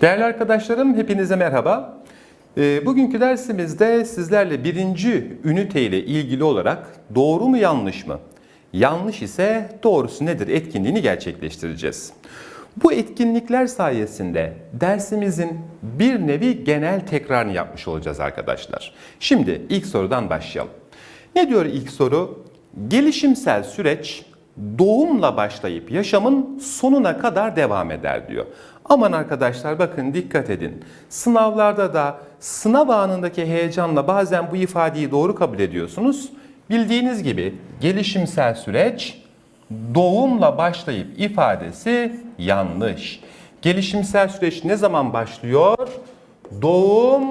Değerli arkadaşlarım hepinize merhaba. Ee, Bugünkü dersimizde sizlerle birinci ünite ile ilgili olarak doğru mu yanlış mı? Yanlış ise doğrusu nedir etkinliğini gerçekleştireceğiz. Bu etkinlikler sayesinde dersimizin bir nevi genel tekrarını yapmış olacağız arkadaşlar. Şimdi ilk sorudan başlayalım. Ne diyor ilk soru? Gelişimsel süreç doğumla başlayıp yaşamın sonuna kadar devam eder diyor. Aman arkadaşlar bakın dikkat edin. Sınavlarda da sınav anındaki heyecanla bazen bu ifadeyi doğru kabul ediyorsunuz. Bildiğiniz gibi gelişimsel süreç doğumla başlayıp ifadesi yanlış. Gelişimsel süreç ne zaman başlıyor? Doğum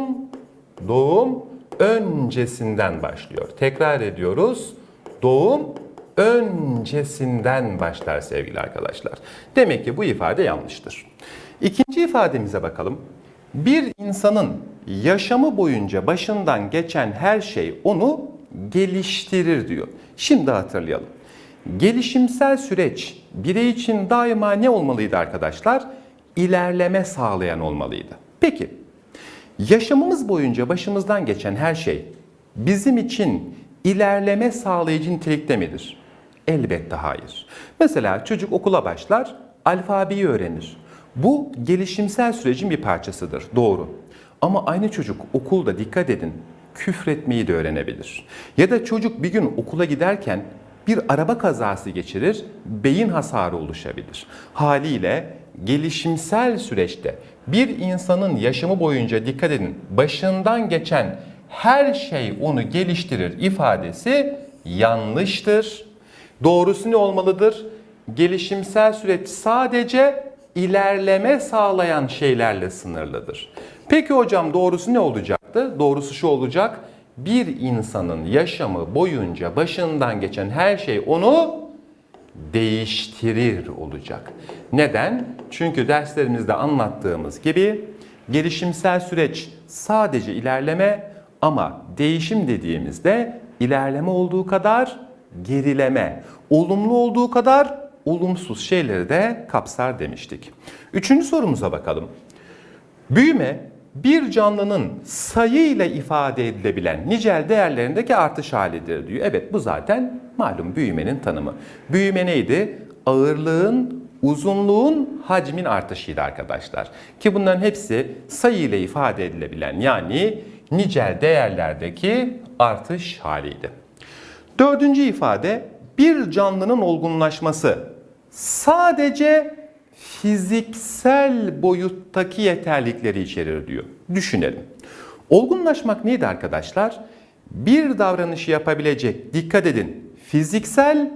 doğum öncesinden başlıyor. Tekrar ediyoruz. Doğum öncesinden başlar sevgili arkadaşlar. Demek ki bu ifade yanlıştır. İkinci ifademize bakalım. Bir insanın yaşamı boyunca başından geçen her şey onu geliştirir diyor. Şimdi hatırlayalım. Gelişimsel süreç birey için daima ne olmalıydı arkadaşlar? İlerleme sağlayan olmalıydı. Peki Yaşamımız boyunca başımızdan geçen her şey bizim için ilerleme sağlayıcı nitelikte midir? Elbette hayır. Mesela çocuk okula başlar, alfabeyi öğrenir. Bu gelişimsel sürecin bir parçasıdır. Doğru. Ama aynı çocuk okulda dikkat edin, küfretmeyi de öğrenebilir. Ya da çocuk bir gün okula giderken bir araba kazası geçirir, beyin hasarı oluşabilir. Haliyle gelişimsel süreçte bir insanın yaşamı boyunca dikkat edin başından geçen her şey onu geliştirir ifadesi yanlıştır. Doğrusu ne olmalıdır? Gelişimsel süreç sadece ilerleme sağlayan şeylerle sınırlıdır. Peki hocam doğrusu ne olacaktı? Doğrusu şu olacak. Bir insanın yaşamı boyunca başından geçen her şey onu değiştirir olacak. Neden? Çünkü derslerimizde anlattığımız gibi gelişimsel süreç sadece ilerleme ama değişim dediğimizde ilerleme olduğu kadar gerileme, olumlu olduğu kadar olumsuz şeyleri de kapsar demiştik. Üçüncü sorumuza bakalım. Büyüme bir canlının sayıyla ifade edilebilen nicel değerlerindeki artış halidir diyor. Evet bu zaten malum büyümenin tanımı. Büyüme neydi? Ağırlığın, uzunluğun, hacmin artışıydı arkadaşlar. Ki bunların hepsi sayıyla ifade edilebilen yani nicel değerlerdeki artış haliydi. Dördüncü ifade bir canlının olgunlaşması sadece fiziksel boyuttaki yeterlikleri içerir diyor. Düşünelim. Olgunlaşmak neydi arkadaşlar? Bir davranışı yapabilecek, dikkat edin, fiziksel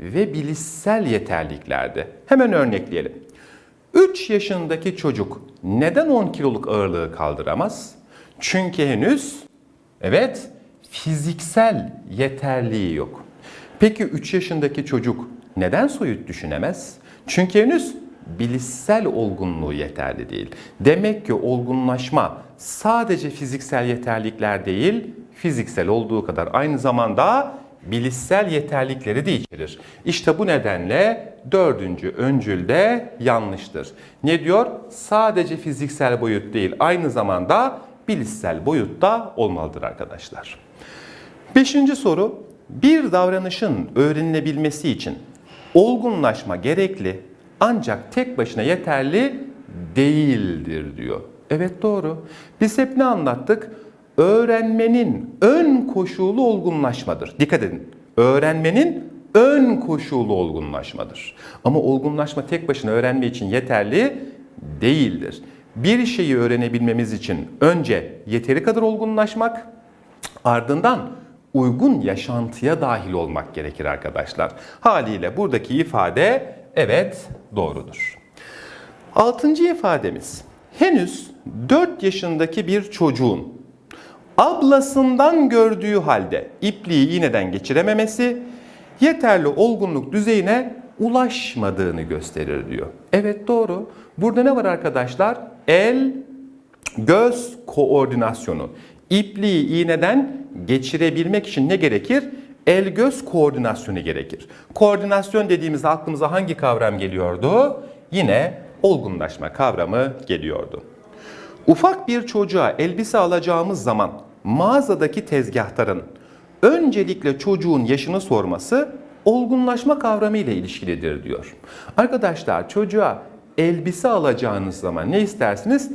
ve bilişsel yeterliklerdi. Hemen örnekleyelim. 3 yaşındaki çocuk neden 10 kiloluk ağırlığı kaldıramaz? Çünkü henüz evet fiziksel yeterliği yok. Peki 3 yaşındaki çocuk neden soyut düşünemez? Çünkü henüz bilişsel olgunluğu yeterli değil. Demek ki olgunlaşma sadece fiziksel yeterlikler değil, fiziksel olduğu kadar aynı zamanda bilişsel yeterlikleri de içerir. İşte bu nedenle dördüncü öncülde yanlıştır. Ne diyor? Sadece fiziksel boyut değil, aynı zamanda bilişsel boyutta olmalıdır arkadaşlar. Beşinci soru, bir davranışın öğrenilebilmesi için olgunlaşma gerekli ancak tek başına yeterli değildir diyor. Evet doğru. Biz hep ne anlattık? Öğrenmenin ön koşulu olgunlaşmadır. Dikkat edin. Öğrenmenin ön koşulu olgunlaşmadır. Ama olgunlaşma tek başına öğrenme için yeterli değildir. Bir şeyi öğrenebilmemiz için önce yeteri kadar olgunlaşmak, ardından uygun yaşantıya dahil olmak gerekir arkadaşlar. Haliyle buradaki ifade evet doğrudur. Altıncı ifademiz henüz 4 yaşındaki bir çocuğun ablasından gördüğü halde ipliği iğneden geçirememesi yeterli olgunluk düzeyine ulaşmadığını gösterir diyor. Evet doğru. Burada ne var arkadaşlar? El göz koordinasyonu. İpliği iğneden geçirebilmek için ne gerekir? El göz koordinasyonu gerekir. Koordinasyon dediğimizde aklımıza hangi kavram geliyordu? Yine olgunlaşma kavramı geliyordu. Ufak bir çocuğa elbise alacağımız zaman mağazadaki tezgahtarın öncelikle çocuğun yaşını sorması olgunlaşma kavramı ile ilişkilidir diyor. Arkadaşlar çocuğa elbise alacağınız zaman ne istersiniz?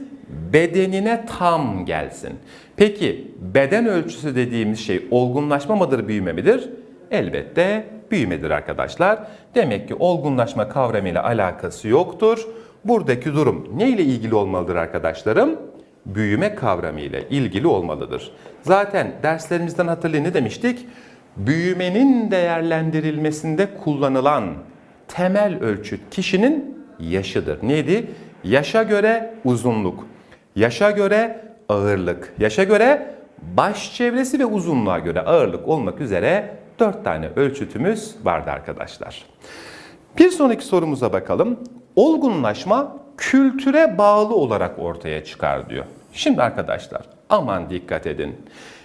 Bedenine tam gelsin. Peki beden ölçüsü dediğimiz şey olgunlaşma mıdır, büyüme midir? Elbette büyümedir arkadaşlar. Demek ki olgunlaşma kavramıyla alakası yoktur. Buradaki durum ne ile ilgili olmalıdır arkadaşlarım? Büyüme kavramı ile ilgili olmalıdır. Zaten derslerimizden hatırlayın ne demiştik? Büyümenin değerlendirilmesinde kullanılan temel ölçüt kişinin yaşıdır. Neydi? Yaşa göre uzunluk, yaşa göre ağırlık, yaşa göre baş çevresi ve uzunluğa göre ağırlık olmak üzere dört tane ölçütümüz vardı arkadaşlar. Bir sonraki sorumuza bakalım. Olgunlaşma kültüre bağlı olarak ortaya çıkar diyor. Şimdi arkadaşlar aman dikkat edin.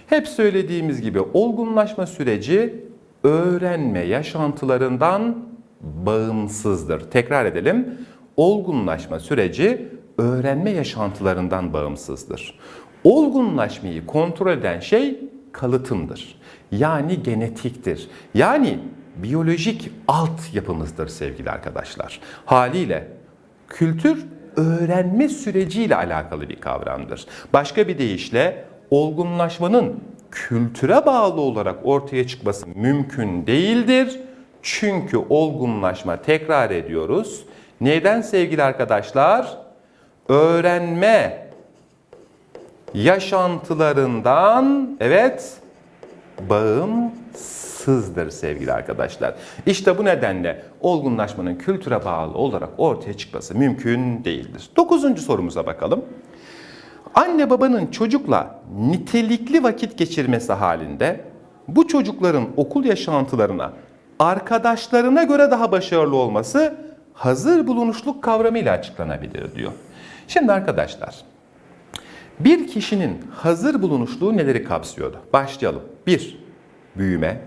Hep söylediğimiz gibi olgunlaşma süreci öğrenme yaşantılarından bağımsızdır. Tekrar edelim. Olgunlaşma süreci öğrenme yaşantılarından bağımsızdır. Olgunlaşmayı kontrol eden şey kalıtımdır. Yani genetiktir. Yani biyolojik altyapımızdır sevgili arkadaşlar. Haliyle kültür öğrenme süreciyle alakalı bir kavramdır. Başka bir deyişle olgunlaşmanın kültüre bağlı olarak ortaya çıkması mümkün değildir. Çünkü olgunlaşma tekrar ediyoruz. Neden sevgili arkadaşlar? Öğrenme yaşantılarından evet bağımsızdır sevgili arkadaşlar. İşte bu nedenle olgunlaşmanın kültüre bağlı olarak ortaya çıkması mümkün değildir. Dokuzuncu sorumuza bakalım. Anne babanın çocukla nitelikli vakit geçirmesi halinde bu çocukların okul yaşantılarına arkadaşlarına göre daha başarılı olması hazır bulunuşluk kavramıyla açıklanabilir diyor. Şimdi arkadaşlar bir kişinin hazır bulunuşluğu neleri kapsıyordu? Başlayalım. 1. Büyüme.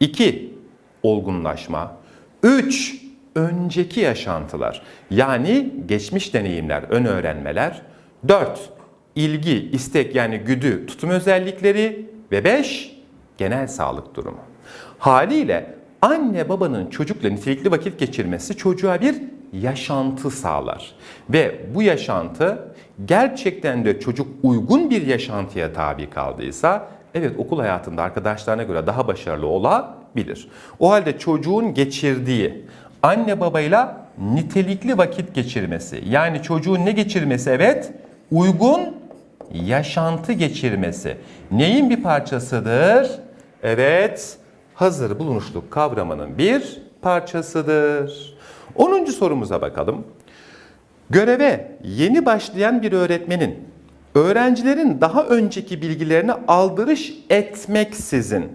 2. Olgunlaşma. 3. Önceki yaşantılar. Yani geçmiş deneyimler, ön öğrenmeler. 4. İlgi, istek yani güdü, tutum özellikleri. Ve 5. Genel sağlık durumu. Haliyle anne babanın çocukla nitelikli vakit geçirmesi çocuğa bir yaşantı sağlar. Ve bu yaşantı gerçekten de çocuk uygun bir yaşantıya tabi kaldıysa evet okul hayatında arkadaşlarına göre daha başarılı olabilir. O halde çocuğun geçirdiği anne babayla nitelikli vakit geçirmesi yani çocuğun ne geçirmesi evet uygun yaşantı geçirmesi neyin bir parçasıdır? Evet hazır bulunuşluk kavramının bir parçasıdır. 10. sorumuza bakalım. Göreve yeni başlayan bir öğretmenin öğrencilerin daha önceki bilgilerini aldırış etmeksizin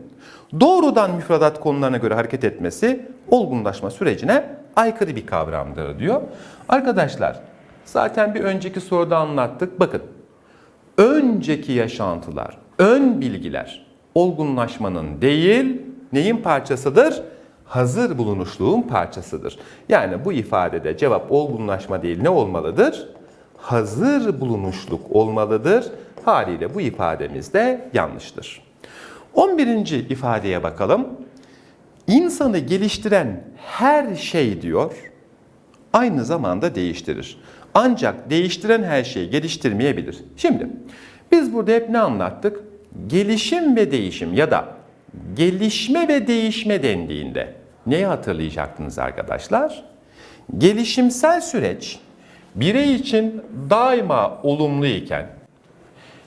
doğrudan müfredat konularına göre hareket etmesi olgunlaşma sürecine aykırı bir kavramdır diyor. Arkadaşlar zaten bir önceki soruda anlattık. Bakın önceki yaşantılar, ön bilgiler olgunlaşmanın değil neyin parçasıdır? Hazır bulunuşluğun parçasıdır. Yani bu ifadede cevap olgunlaşma değil ne olmalıdır? Hazır bulunuşluk olmalıdır. Haliyle bu ifademiz de yanlıştır. 11. ifadeye bakalım. İnsanı geliştiren her şey diyor, aynı zamanda değiştirir. Ancak değiştiren her şeyi geliştirmeyebilir. Şimdi biz burada hep ne anlattık? Gelişim ve değişim ya da gelişme ve değişme dendiğinde neyi hatırlayacaktınız arkadaşlar? Gelişimsel süreç birey için daima olumlu iken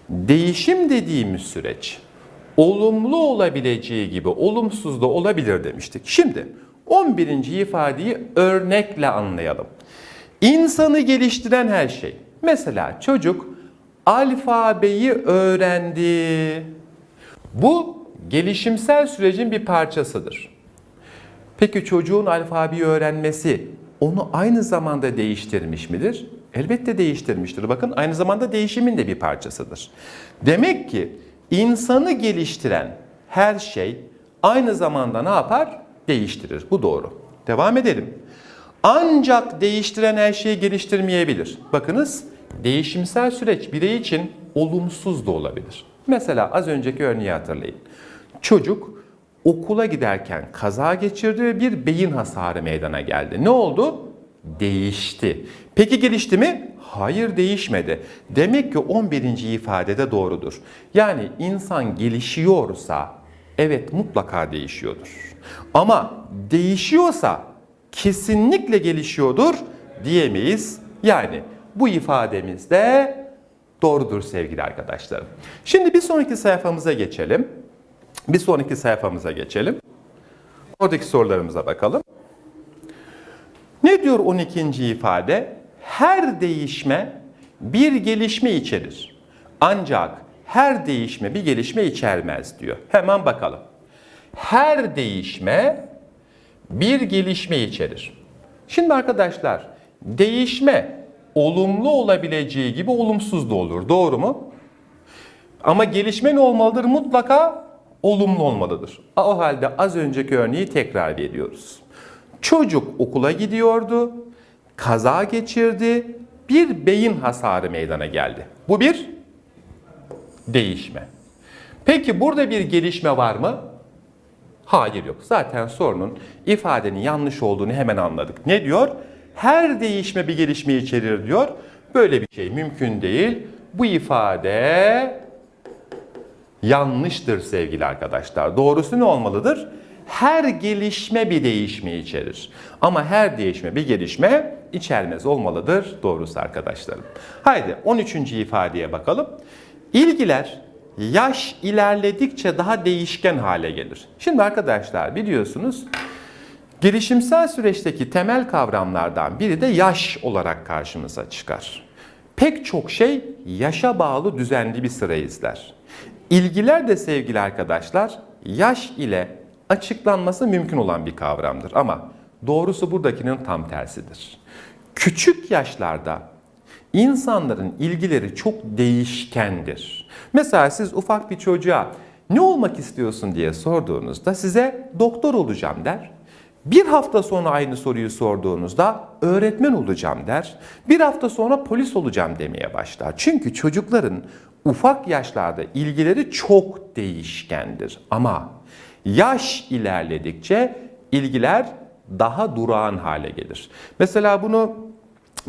değişim dediğimiz süreç olumlu olabileceği gibi olumsuz da olabilir demiştik. Şimdi 11. ifadeyi örnekle anlayalım. İnsanı geliştiren her şey. Mesela çocuk alfabeyi öğrendi. Bu gelişimsel sürecin bir parçasıdır. Peki çocuğun alfabeyi öğrenmesi onu aynı zamanda değiştirmiş midir? Elbette değiştirmiştir. Bakın aynı zamanda değişimin de bir parçasıdır. Demek ki insanı geliştiren her şey aynı zamanda ne yapar? Değiştirir. Bu doğru. Devam edelim. Ancak değiştiren her şeyi geliştirmeyebilir. Bakınız değişimsel süreç birey için olumsuz da olabilir. Mesela az önceki örneği hatırlayın. Çocuk okula giderken kaza geçirdi ve bir beyin hasarı meydana geldi. Ne oldu? Değişti. Peki gelişti mi? Hayır değişmedi. Demek ki 11. ifadede doğrudur. Yani insan gelişiyorsa evet mutlaka değişiyordur. Ama değişiyorsa kesinlikle gelişiyordur diyemeyiz. Yani bu ifademiz de doğrudur sevgili arkadaşlarım. Şimdi bir sonraki sayfamıza geçelim. Bir sonraki sayfamıza geçelim. Oradaki sorularımıza bakalım. Ne diyor 12. ifade? Her değişme bir gelişme içerir. Ancak her değişme bir gelişme içermez diyor. Hemen bakalım. Her değişme bir gelişme içerir. Şimdi arkadaşlar değişme olumlu olabileceği gibi olumsuz da olur. Doğru mu? Ama gelişme ne olmalıdır? Mutlaka olumlu olmalıdır. O halde az önceki örneği tekrar veriyoruz. Çocuk okula gidiyordu, kaza geçirdi, bir beyin hasarı meydana geldi. Bu bir değişme. Peki burada bir gelişme var mı? Hayır yok. Zaten sorunun ifadenin yanlış olduğunu hemen anladık. Ne diyor? Her değişme bir gelişme içerir diyor. Böyle bir şey mümkün değil. Bu ifade yanlıştır sevgili arkadaşlar. Doğrusu ne olmalıdır? Her gelişme bir değişme içerir. Ama her değişme bir gelişme içermez olmalıdır doğrusu arkadaşlarım. Haydi 13. ifadeye bakalım. İlgiler yaş ilerledikçe daha değişken hale gelir. Şimdi arkadaşlar biliyorsunuz gelişimsel süreçteki temel kavramlardan biri de yaş olarak karşımıza çıkar. Pek çok şey yaşa bağlı düzenli bir sıra izler. İlgiler de sevgili arkadaşlar yaş ile açıklanması mümkün olan bir kavramdır ama doğrusu buradakinin tam tersidir. Küçük yaşlarda insanların ilgileri çok değişkendir. Mesela siz ufak bir çocuğa ne olmak istiyorsun diye sorduğunuzda size doktor olacağım der. Bir hafta sonra aynı soruyu sorduğunuzda öğretmen olacağım der. Bir hafta sonra polis olacağım demeye başlar. Çünkü çocukların ufak yaşlarda ilgileri çok değişkendir. Ama yaş ilerledikçe ilgiler daha durağan hale gelir. Mesela bunu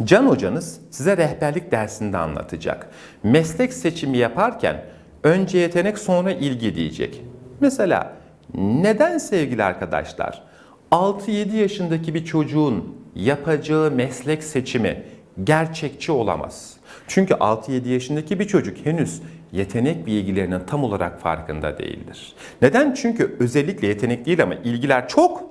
Can hocanız size rehberlik dersinde anlatacak. Meslek seçimi yaparken önce yetenek sonra ilgi diyecek. Mesela neden sevgili arkadaşlar 6-7 yaşındaki bir çocuğun yapacağı meslek seçimi gerçekçi olamaz? Çünkü 6-7 yaşındaki bir çocuk henüz yetenek bilgilerinin tam olarak farkında değildir. Neden? Çünkü özellikle yetenek değil ama ilgiler çok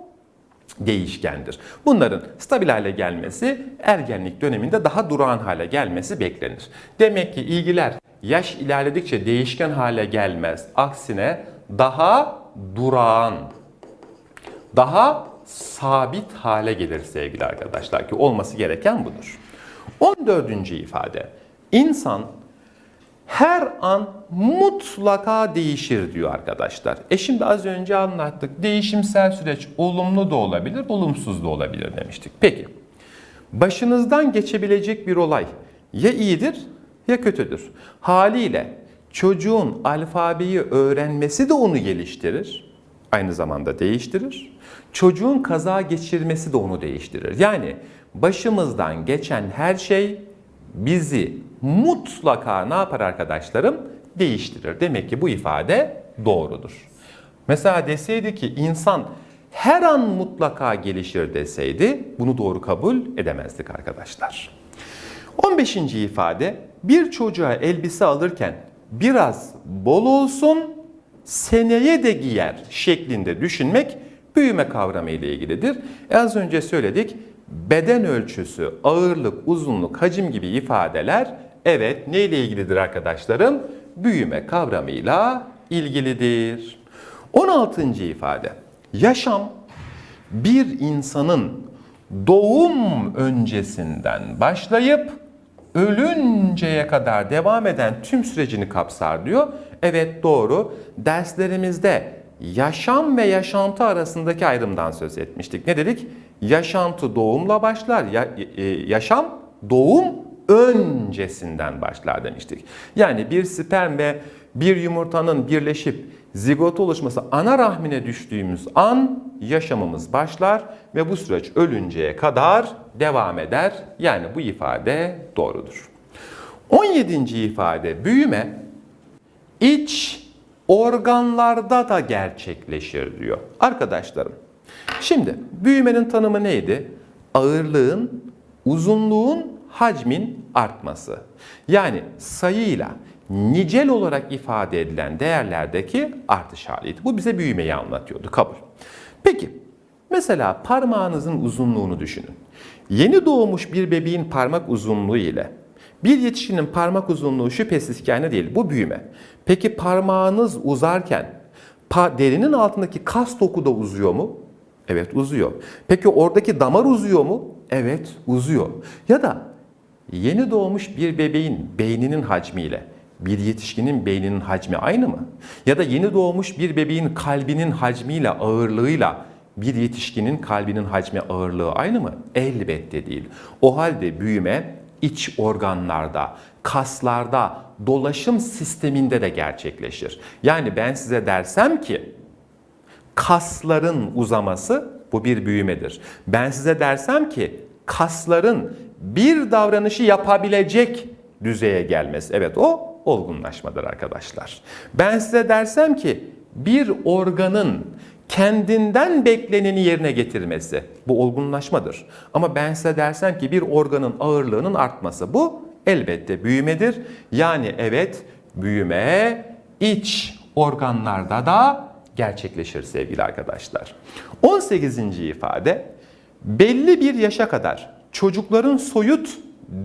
değişkendir. Bunların stabil hale gelmesi ergenlik döneminde daha durağan hale gelmesi beklenir. Demek ki ilgiler yaş ilerledikçe değişken hale gelmez. Aksine daha durağan, daha sabit hale gelir sevgili arkadaşlar ki olması gereken budur. 14. ifade. İnsan her an mutlaka değişir diyor arkadaşlar. E şimdi az önce anlattık. Değişimsel süreç olumlu da olabilir, olumsuz da olabilir demiştik. Peki. Başınızdan geçebilecek bir olay ya iyidir ya kötüdür. Haliyle çocuğun alfabeyi öğrenmesi de onu geliştirir. Aynı zamanda değiştirir. Çocuğun kaza geçirmesi de onu değiştirir. Yani başımızdan geçen her şey bizi mutlaka ne yapar arkadaşlarım? Değiştirir. Demek ki bu ifade doğrudur. Mesela deseydi ki insan her an mutlaka gelişir deseydi bunu doğru kabul edemezdik arkadaşlar. 15. ifade bir çocuğa elbise alırken biraz bol olsun seneye de giyer şeklinde düşünmek büyüme kavramı ile ilgilidir. Az önce söyledik beden ölçüsü, ağırlık, uzunluk, hacim gibi ifadeler evet neyle ilgilidir arkadaşlarım? Büyüme kavramıyla ilgilidir. 16. ifade. Yaşam bir insanın doğum öncesinden başlayıp ölünceye kadar devam eden tüm sürecini kapsar diyor. Evet doğru. Derslerimizde yaşam ve yaşantı arasındaki ayrımdan söz etmiştik. Ne dedik? Yaşantı doğumla başlar. Ya, e, yaşam doğum öncesinden başlar demiştik. Yani bir sperm ve bir yumurtanın birleşip zigot oluşması ana rahmine düştüğümüz an yaşamımız başlar ve bu süreç ölünceye kadar devam eder. Yani bu ifade doğrudur. 17. ifade büyüme iç organlarda da gerçekleşir diyor. Arkadaşlarım şimdi büyümenin tanımı neydi? Ağırlığın, uzunluğun, hacmin artması. Yani sayıyla nicel olarak ifade edilen değerlerdeki artış haliydi. Bu bize büyümeyi anlatıyordu. Kabul. Peki mesela parmağınızın uzunluğunu düşünün. Yeni doğmuş bir bebeğin parmak uzunluğu ile bir yetişkinin parmak uzunluğu şüphesiz aynı değil. Bu büyüme. Peki parmağınız uzarken derinin altındaki kas doku da uzuyor mu? Evet uzuyor. Peki oradaki damar uzuyor mu? Evet uzuyor. Ya da yeni doğmuş bir bebeğin beyninin hacmiyle bir yetişkinin beyninin hacmi aynı mı? Ya da yeni doğmuş bir bebeğin kalbinin hacmiyle, ağırlığıyla bir yetişkinin kalbinin hacmi, ağırlığı aynı mı? Elbette değil. O halde büyüme iç organlarda, kaslarda, dolaşım sisteminde de gerçekleşir. Yani ben size dersem ki kasların uzaması bu bir büyümedir. Ben size dersem ki kasların bir davranışı yapabilecek düzeye gelmesi. Evet o olgunlaşmadır arkadaşlar. Ben size dersem ki bir organın kendinden bekleneni yerine getirmesi bu olgunlaşmadır. Ama ben size dersem ki bir organın ağırlığının artması bu elbette büyümedir. Yani evet büyüme iç organlarda da gerçekleşir sevgili arkadaşlar. 18. ifade belli bir yaşa kadar çocukların soyut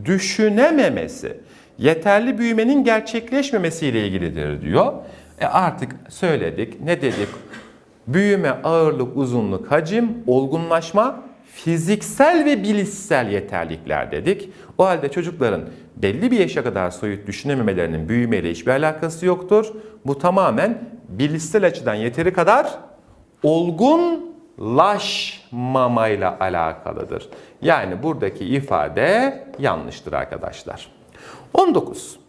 düşünememesi yeterli büyümenin gerçekleşmemesiyle ilgilidir diyor. E artık söyledik, ne dedik? Büyüme, ağırlık, uzunluk, hacim, olgunlaşma, fiziksel ve bilişsel yeterlikler dedik. O halde çocukların belli bir yaşa kadar soyut düşünememelerinin büyümeyle hiçbir alakası yoktur. Bu tamamen bilişsel açıdan yeteri kadar olgunlaşmamayla alakalıdır. Yani buradaki ifade yanlıştır arkadaşlar. 19.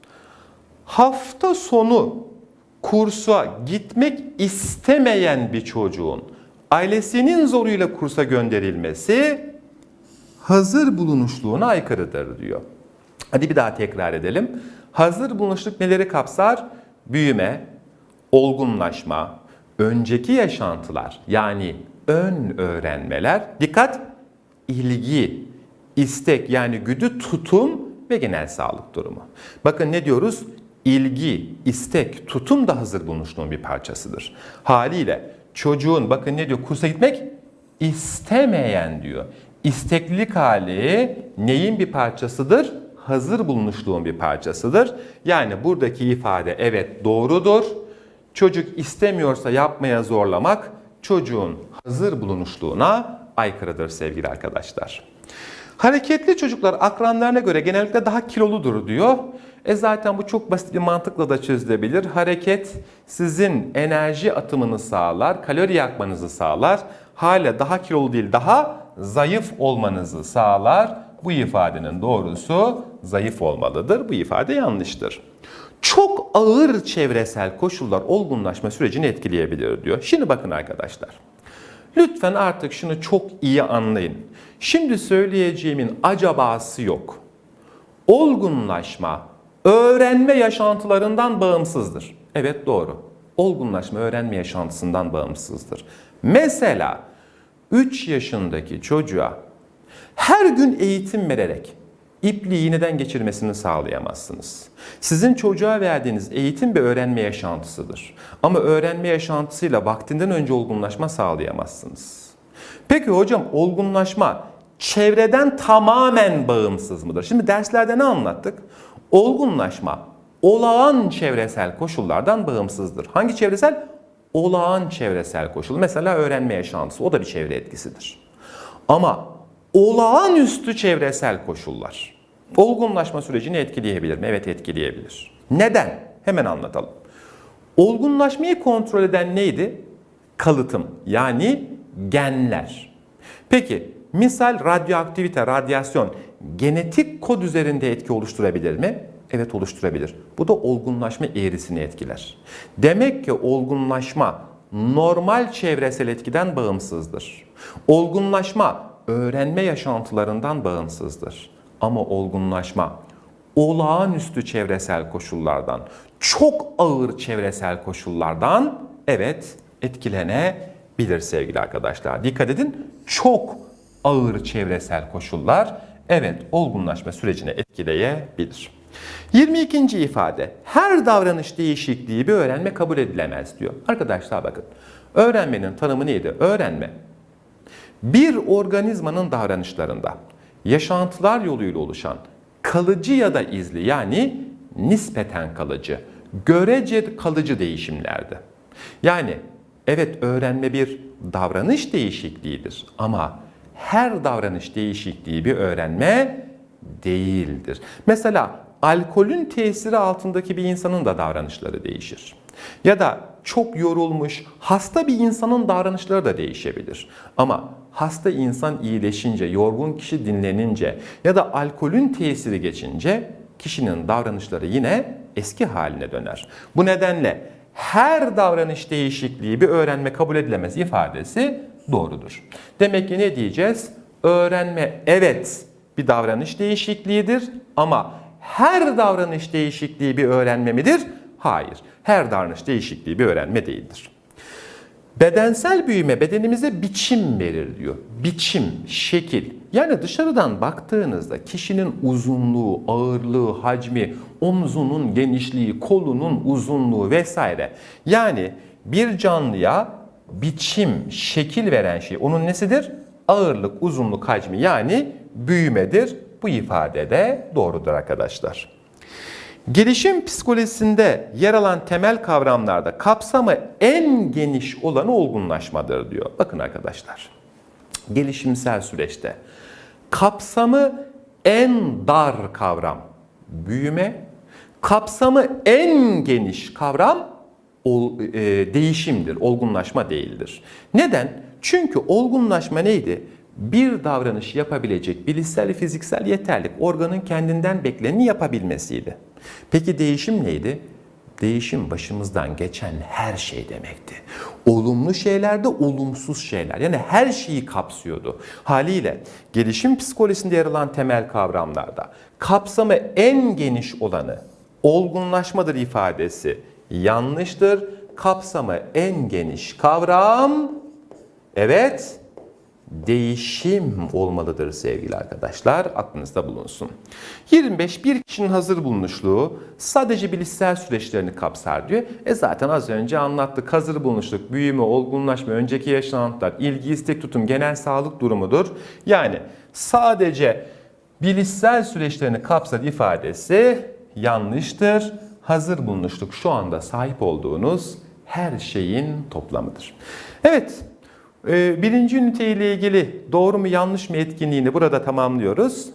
Hafta sonu kursa gitmek istemeyen bir çocuğun ailesinin zoruyla kursa gönderilmesi hazır bulunuşluğuna aykırıdır diyor. Hadi bir daha tekrar edelim. Hazır bulunuşluk neleri kapsar? Büyüme, olgunlaşma, önceki yaşantılar yani ön öğrenmeler, dikkat, ilgi, istek yani güdü, tutum ve genel sağlık durumu. Bakın ne diyoruz? İlgi, istek, tutum da hazır bulunuşluğun bir parçasıdır. Haliyle çocuğun bakın ne diyor kursa gitmek istemeyen diyor. İsteklilik hali neyin bir parçasıdır? Hazır bulunuşluğun bir parçasıdır. Yani buradaki ifade evet doğrudur. Çocuk istemiyorsa yapmaya zorlamak çocuğun hazır bulunuşluğuna aykırıdır sevgili arkadaşlar. Hareketli çocuklar akranlarına göre genellikle daha kiloludur diyor. E zaten bu çok basit bir mantıkla da çözülebilir. Hareket sizin enerji atımını sağlar, kalori yakmanızı sağlar. Hala daha kilolu değil, daha zayıf olmanızı sağlar. Bu ifadenin doğrusu zayıf olmalıdır. Bu ifade yanlıştır. Çok ağır çevresel koşullar olgunlaşma sürecini etkileyebilir diyor. Şimdi bakın arkadaşlar. Lütfen artık şunu çok iyi anlayın. Şimdi söyleyeceğimin acabası yok. Olgunlaşma öğrenme yaşantılarından bağımsızdır. Evet doğru. Olgunlaşma öğrenme yaşantısından bağımsızdır. Mesela 3 yaşındaki çocuğa her gün eğitim vererek ipliği iğneden geçirmesini sağlayamazsınız. Sizin çocuğa verdiğiniz eğitim bir öğrenme yaşantısıdır. Ama öğrenme yaşantısıyla vaktinden önce olgunlaşma sağlayamazsınız. Peki hocam olgunlaşma çevreden tamamen bağımsız mıdır? Şimdi derslerde ne anlattık? Olgunlaşma olağan çevresel koşullardan bağımsızdır. Hangi çevresel? Olağan çevresel koşul. Mesela öğrenme yaşantısı o da bir çevre etkisidir. Ama olağanüstü çevresel koşullar olgunlaşma sürecini etkileyebilir mi? Evet etkileyebilir. Neden? Hemen anlatalım. Olgunlaşmayı kontrol eden neydi? Kalıtım yani genler. Peki misal radyoaktivite, radyasyon genetik kod üzerinde etki oluşturabilir mi? Evet oluşturabilir. Bu da olgunlaşma eğrisini etkiler. Demek ki olgunlaşma normal çevresel etkiden bağımsızdır. Olgunlaşma öğrenme yaşantılarından bağımsızdır. Ama olgunlaşma olağanüstü çevresel koşullardan, çok ağır çevresel koşullardan evet etkilenebilir sevgili arkadaşlar. Dikkat edin çok ağır çevresel koşullar evet olgunlaşma sürecini etkileyebilir. 22. ifade her davranış değişikliği bir öğrenme kabul edilemez diyor. Arkadaşlar bakın öğrenmenin tanımı neydi? Öğrenme bir organizmanın davranışlarında yaşantılar yoluyla oluşan kalıcı ya da izli yani nispeten kalıcı, görece kalıcı değişimlerdi. Yani evet öğrenme bir davranış değişikliğidir ama her davranış değişikliği bir öğrenme değildir. Mesela alkolün tesiri altındaki bir insanın da davranışları değişir. Ya da çok yorulmuş, hasta bir insanın davranışları da değişebilir. Ama hasta insan iyileşince, yorgun kişi dinlenince ya da alkolün tesiri geçince kişinin davranışları yine eski haline döner. Bu nedenle her davranış değişikliği bir öğrenme kabul edilemez ifadesi doğrudur. Demek ki ne diyeceğiz? Öğrenme evet bir davranış değişikliğidir ama her davranış değişikliği bir öğrenme midir? Hayır. Her davranış değişikliği bir öğrenme değildir. Bedensel büyüme bedenimize biçim verir diyor. Biçim, şekil. Yani dışarıdan baktığınızda kişinin uzunluğu, ağırlığı, hacmi, omzunun genişliği, kolunun uzunluğu vesaire. Yani bir canlıya biçim, şekil veren şey onun nesidir? Ağırlık, uzunluk, hacmi yani büyümedir. Bu ifade de doğrudur arkadaşlar. Gelişim psikolojisinde yer alan temel kavramlarda kapsamı en geniş olanı olgunlaşmadır diyor. Bakın arkadaşlar. Gelişimsel süreçte kapsamı en dar kavram büyüme, kapsamı en geniş kavram ol, e, değişimdir, olgunlaşma değildir. Neden? Çünkü olgunlaşma neydi? Bir davranış yapabilecek bilişsel fiziksel yeterlik organın kendinden bekleneni yapabilmesiydi. Peki değişim neydi? Değişim başımızdan geçen her şey demekti. Olumlu şeyler de olumsuz şeyler. Yani her şeyi kapsıyordu. Haliyle gelişim psikolojisinde yer alan temel kavramlarda kapsamı en geniş olanı olgunlaşmadır ifadesi yanlıştır. Kapsamı en geniş kavram evet değişim olmalıdır sevgili arkadaşlar. Aklınızda bulunsun. 25 bir kişinin hazır bulunuşluğu sadece bilişsel süreçlerini kapsar diyor. E zaten az önce anlattık. Hazır bulunuşluk, büyüme, olgunlaşma, önceki yaşantılar, ilgi, istek, tutum, genel sağlık durumudur. Yani sadece bilişsel süreçlerini kapsar ifadesi yanlıştır. Hazır bulunuşluk şu anda sahip olduğunuz her şeyin toplamıdır. Evet, birinci ünite ile ilgili doğru mu yanlış mı etkinliğini burada tamamlıyoruz.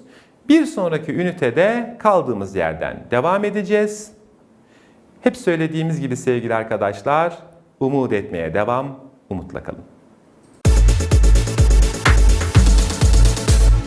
Bir sonraki ünitede kaldığımız yerden devam edeceğiz. Hep söylediğimiz gibi sevgili arkadaşlar, umut etmeye devam, umutla kalın.